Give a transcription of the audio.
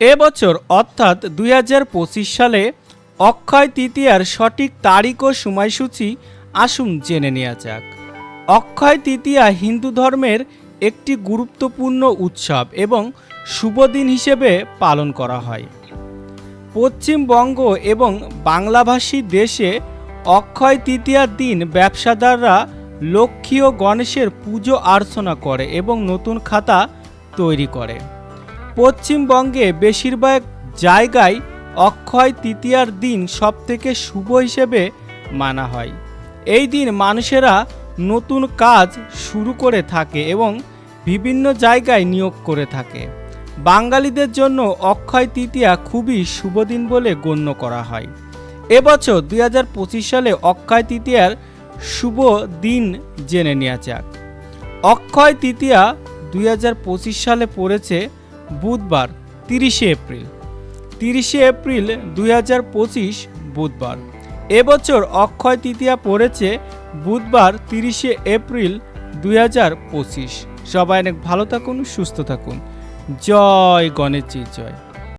এবছর অর্থাৎ দুই হাজার পঁচিশ সালে, অক্ষয় তৃতীয়ার সঠিক তারিখ ও সময়সূচি আসুন জেনে নেওয়া যাক। অক্ষয় তৃতীয়া হিন্দু ধর্মের একটি গুরুত্বপূর্ণ উৎসব এবং শুভ দিন হিসেবে পালন করা হয়। পশ্চিমবঙ্গ এবং বাংলাভাষী দেশে অক্ষয় তৃতীয়ার দিন ব্যবসাদাররা লক্ষ্মী ও গণেশের পুজো অর্চনা করে এবং নতুন খাতা তৈরি করে। পশ্চিমবঙ্গে বেশিরভাগ জায়গায় অক্ষয় তৃতীয়ার দিন সবথেকে শুভ হিসেবে মানা হয়। এই দিন মানুষেরা নতুন কাজ শুরু করে থাকে এবং বিভিন্ন জায়গায় নিয়োগ করে থাকে। বাঙালিদের জন্য অক্ষয় তৃতীয়া খুবই শুভ দিন বলে গণ্য করা হয়। এবছর দুই হাজার পঁচিশ সালে অক্ষয় তৃতীয়ার শুভ দিন জেনে নেওয়া যাক। অক্ষয় তৃতীয়া দুই হাজার পঁচিশ সালে পড়েছে বুধবার, তিরিশে এপ্রিল। তিরিশে এপ্রিল দুই হাজার পঁচিশ বুধবার। এবছর অক্ষয় তৃতীয়া পড়েছে বুধবার, তিরিশে এপ্রিল দুই হাজার পঁচিশ। সবাই অনেক ভালো থাকুন, সুস্থ থাকুন। জয় গণেশজি, জয়।